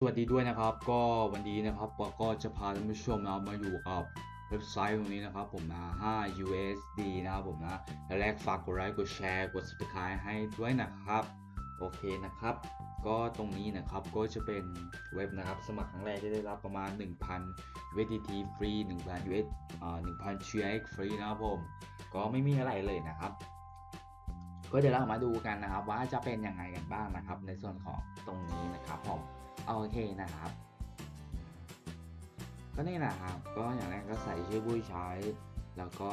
สวัสดีด้วยนะครับก็วันนี้นะครับก็จะพาท่านผู้ชมนะมาอยู่กับเว็บไซต์ตรงนี้นะครับผมนะ5 USD นะครับผมนะและแรกฝากกดไลค์กดแชร์กด subscribe ให้ด้วยนะครับโอเคนะครับ ก็ตรงนี้นะครับก็จะเป็นเว็บนะครับ สมัครครั้งแรกจะได้รับประมาณ 1,000 USDT ฟรี1,000 US อ่า1,000 GX ฟรีนะครับผมก็ไม่มีอะไรเลยนะครับ ก็เดี๋ยวเรามาดูกันนะครับว่าจะเป็นยังไงกันบ้างนะครับ ในส่วนของตรงนี้นะครับผม โอเคนะครับก็นี่นะครับ ก็อย่างแรกก็ใส่ชื่อผู้ใช้ แล้วก็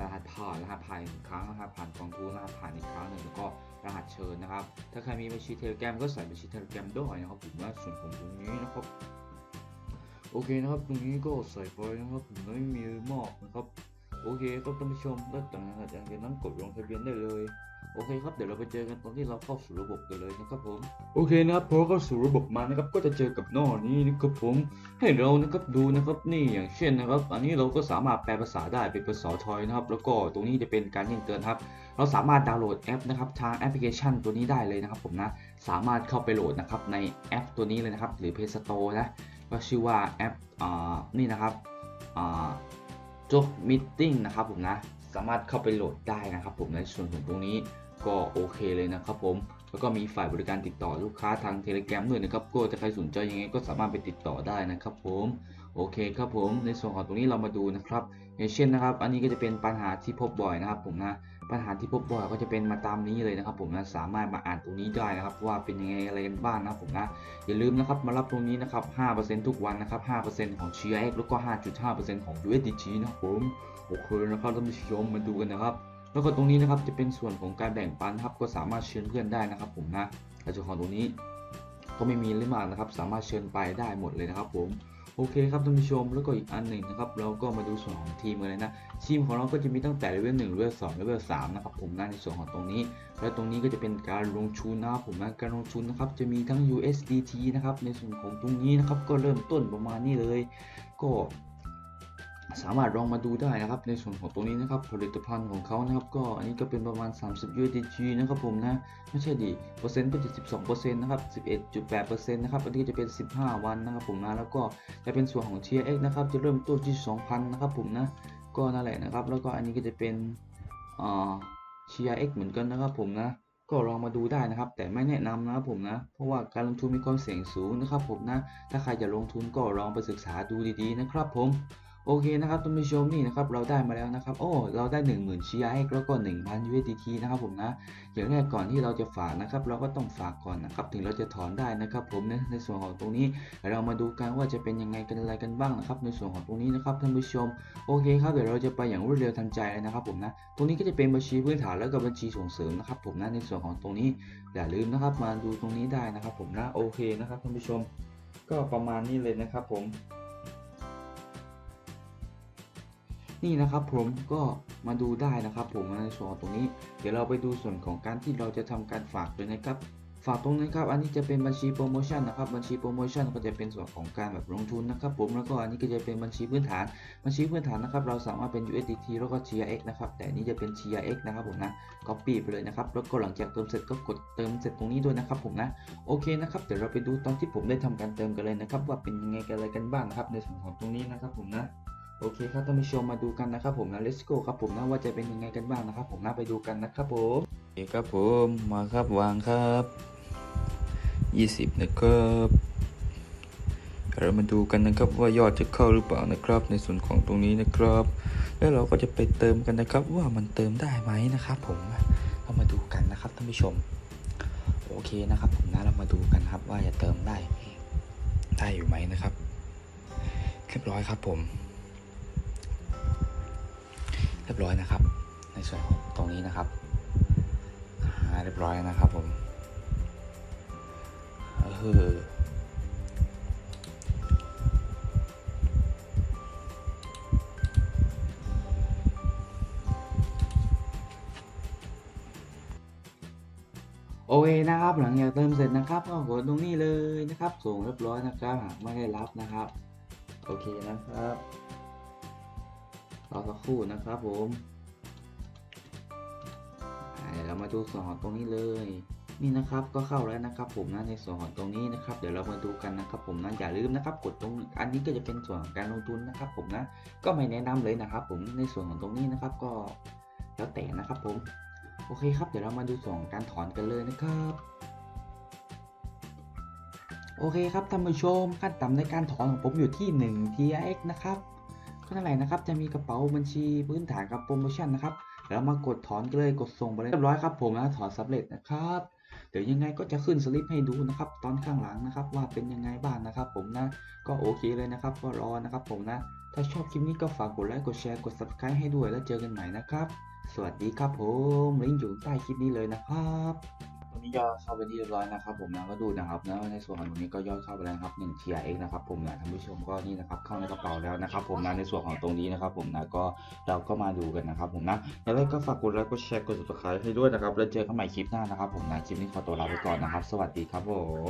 รหัสผ่านรหัสผ่านอีกครั้งรหัสผ่านกองทุนรหัสผ่านอีกครั้งหนึ่งแล้วก็รหัสเชิญนะครับ ถ้าใครมีบัญชีเทเลแกรมก็ใส่บัญชีเทเลแกรมด้วยนะครับผมว่าส่วนของตรงนี้นะครับ โอเคนะครับตรงนี้ก็ใส่ไปนะครับผมไม่มีมากนะครับ โอเคครับท่านผู้ชมแล้วจากนั้นจากนั้นกดลงทะเบียนได้เลย โอเคครับเดี๋ยวเราไปเจอกันตอนที่เราเข้าสู่ระบบกันเลยนะครับผมโอเคนะครับพอเข้าสู่ระบบมานะครับก็จะเจอกับหน้านี้นะครับผมให้เรานะครับดูนะครับนี่อย่างเช่นนะครับ อันนี้เราก็สามารถแปลภาษาได้เป็นภาษาไทยนะครับ แล้วก็ตรงนี้จะเป็นการแจ้งเตือนครับ เราสามารถดาวน์โหลดแอปนะครับทางแอปพลิเคชันตัวนี้ได้เลยนะครับ ผมนะสามารถเข้าไปโหลดนะครับในแอปตัวนี้เลยนะครับ หรือ Play Store นะก็ชื่อว่าแอปอ่านี่นะครับอ่าจบมิทติ้งนะครับผมนะ สามารถเข้าไปโหลดได้นะครับ ผมในส่วนของตรงนี้ก็โอเคเลยนะครับผม แล้วก็มีฝ่ายบริการติดต่อลูกค้าทางเทเล g r a m ด้วยนะครับ ก็จะใครสนใจยังไงก็สามารถไปติดต่อได้นะครับผม โอเคครับผม ในส่วนของตรงนี้เรามาดูนะครับอย่างเช่นนะครับ อันนี้ก็จะเป็นปัญหาที่พบบ่อยนะครับผมนะ ปัญหาที่พบบ่อยก็จะเป็นมาตามนี้เลยนะครับ ผมนะสามารถมาอ่านตรงนี้ได้นะครับ ว่าเป็นยังไงอะไรกันบ้างนะครับผมนะอย่าลืมนะครับมารับตรงนี้นะครับ 5%ทุกวันนะครับ 5%ของ GX แล้วก็ 5.5%ของ USDT นะครับผมโอเคนะครับท่านผู้ชมมาดูกันนะครับแล้วก็ตรงนี้นะครับจะเป็นส่วนของการแบ่งปันครับก็สามารถเชิญเพื่อนได้นะครับ ผมนะแต่ส่วนของตรงนี้ก็ไม่มีเรื่องมากนะครับ สามารถเชิญไปได้หมดเลยนะครับ ผม โอเคครับท่านผู้ชมแล้วก็อีกอันหนึ่งนะครับเราก็มาดูส่วนของทีมกันเลยนะทีมของเราก็จะมีตั้งแต่เลเวลหนึ่งเลเวลสองเลเวลสามนะครับผมนะในส่วนของตรงนี้ และตรงนี้ก็จะเป็นการลงทุนนะครับผมนะการลงทุนนะครับจะมีทั้ง USDT นะครับในส่วนของตรงนี้นะครับก็เริ่มต้นประมาณนี้เลย ก็ สามารถลองมาดูได้นะครับ ในส่วนของตรงนี้นะครับ ผลิตภัณฑ์ของเขานะครับ ก็อันนี้ก็เป็นประมาณ 30 USDT นะครับผมนะ ไม่ใช่ดิเปอร์เซ็นต์ก็จะ12%นะครับ 11.8%นะครับอันนี้จะเป็น 15 วันนะครับผมนะแล้วก็จะเป็นส่วนของ TRX นะครับ จะเริ่มต้นที่ 2,000 นะครับผมนะ ก็นั่นแหละนะครับ แล้วก็อันนี้ก็จะเป็นอ่า TRX เหมือนกันนะครับผมนะก็ลองมาดูได้นะครับ แต่ไม่แนะนำนะครับผมนะ เพราะว่าการลงทุนมีความเสี่ยงสูงนะครับผมนะ ถ้าใครจะลงทุนก็ลองไปศึกษาดูดีๆนะครับผม โอเคนะครับท่านผู้ชมนี่นะครับเราได้มาแล้วนะครับโอ้เราได้ 10,000 GRX แล้วก็ 1,000 USDT นะครับผมนะอย่างแรกก่อนที่เราจะฝากนะครับ เราก็ต้องฝากก่อนนะครับถึงเราจะถอนได้นะครับ ผมในในส่วนของตรงนี้ เรามาดูกันว่าจะเป็นยังไงกันอะไรกันบ้างนะครับ ในส่วนของตรงนี้นะครับท่านผู้ชมโอเคครับเดี๋ยวเราจะไปอย่างรวดเร็วทันใจเลยนะครับผมนะตรงนี้ก็จะเป็นบัญชีพื้นฐานแล้วก็บัญชีส่งเสริมนะครับ ผมนะในส่วนของตรงนี้อย่าลืมนะครับ มาดูตรงนี้ได้นะครับ ผมนะโอเคนะครับท่านผู้ชม ก็ประมาณนี้เลยนะครับ ผม นี่นะครับผมก็มาดูได้นะครับ ผมในส่วนของตรงนี้ เดี๋ยวเราไปดูส่วนของการที่เราจะทำการฝากเลยนะครับ ฝากตรงนี้ครับ อันนี้จะเป็นบัญชีโปรโมชั่นนะครับ บัญชีโปรโมชั่นก็จะเป็นส่วนของการแบบลงทุนนะครับผม แล้วก็อันนี้ก็จะเป็นบัญชีพื้นฐาน บัญชีพื้นฐานนะครับ เราสามารถเป็น USDT แล้วก็ TRX นะครับ แต่นี้จะเป็น TRX นะครับผมนะ copy ไปเลยนะครับ แล้วก็หลังจากเติมเสร็จก็กดเติมเสร็จตรงนี้ด้วยนะครับผมนะ โอเคนะครับ เดี๋ยวเราไปดูตอนที่ผมได้ทำการเติมกันเลยนะครับ ว่าเป็นยังไงกันอะไรกันบ้างครับในส่วนของตรงนี้นะครับผมนะ โอเคครับท่านผู้ชมมาดูกันนะครับผมนะ let's go ครับผมนะว่าจะเป็นยังไงกันบ้างนะครับผมนะไปดูกันนะครับผมโอเคครับผมมาครับวางครับ20 นะครับเรามาดูกันนะครับว่ายอดจะเข้าหรือเปล่านะครับ ในส่วนของตรงนี้นะครับ แล้วเราก็จะไปเติมกันนะครับ ว่ามันเติมได้ไหมนะครับ ผมเรามาดูกันนะครับท่านผู้ชม โอเคนะครับผมนะเรามาดูกันครับว่าจะเติมได้ได้อยู่ไหมนะครับเรียบร้อยครับผม รียบร้อยนะครับ ในส่วนของตรงนี้นะครับอ่าเรียบร้อยนะครับผมเออโอเคนะครับหลังจากเติมเสร็จนะครับก็กดตรงนี้เลยนะครับ ส่งเรียบร้อยนะครับหากไม่ได้รับนะครับ โอเคนะครับ รอสักครู่นะครับผมเดี๋ยวเรามาดูส่วนของตรงนี้เลย นี่นะครับก็เข้าแล้วนะครับ ผมนะในส่วนของตรงนี้นะครับ เดี๋ยวเรามาดูกันนะครับผมนะอย่าลืมนะครับ กดตรงอันนี้ก็จะเป็นส่วนการลงทุนนะครับ ผมนะก็ไม่แนะนำเลยนะครับ ผมในส่วนของตรงนี้นะครับก็แล้วแต่นะครับผมโอเคครับ เดี๋ยวเรามาดูส่วนของการถอนกันเลยนะครับโอเคครับท่านผู้ชมขั้นต่ำในการถอนของผมอยู่ที่ 1 TRX นะครับ ก็นั่นแหละนะครับ จะมีกระเป๋าบัญชีพื้นฐานกับโปรโมชั่นนะครับเดี๋ยวมากดถอนกันเลยกดส่งไปเลยเรียบร้อยครับผมนะถอนสำเร็จนะครับ เดี๋ยวยังไงก็จะขึ้นสลิปให้ดูนะครับ ตอนข้างหลังนะครับ ว่าเป็นยังไงบ้างนะครับ ผมนะก็โอเคเลยนะครับ ก็รอนะครับ ผมนะ ถ้าชอบคลิปนี้ก็ฝากกดไลค์กดแชร์กด subscribe ให้ด้วยแล้วเจอกันใหม่นะครับ สวัสดีครับผมลิงก์อยู่ใต้คลิปนี้เลยนะครับ นนี้ยอดเข้าไปที่เรียบร้อยนะครับ ผมนะก็ดูนะครับนะในส่วนของตรงนี้ก็ยอดเข้าไปแล้วครับหนึ่งเที่ยงนะครับผมนะท่านผู้ชมก็นี่นะครับเข้าในกระเป๋าแล้วนะครับ ผมนะในส่วนของตรงนี้นะครับผมนะก็เราก็มาดูกันนะครับผมนะแล้วก็ฝากกดไลค์กดแชร์กดติดตามให้ด้วยนะครับแล้วเจอกันใหม่คลิปหน้านะครับผมนะคลิปนี้ขอตัวลาไปก่อนนะครับ สวัสดีครับผม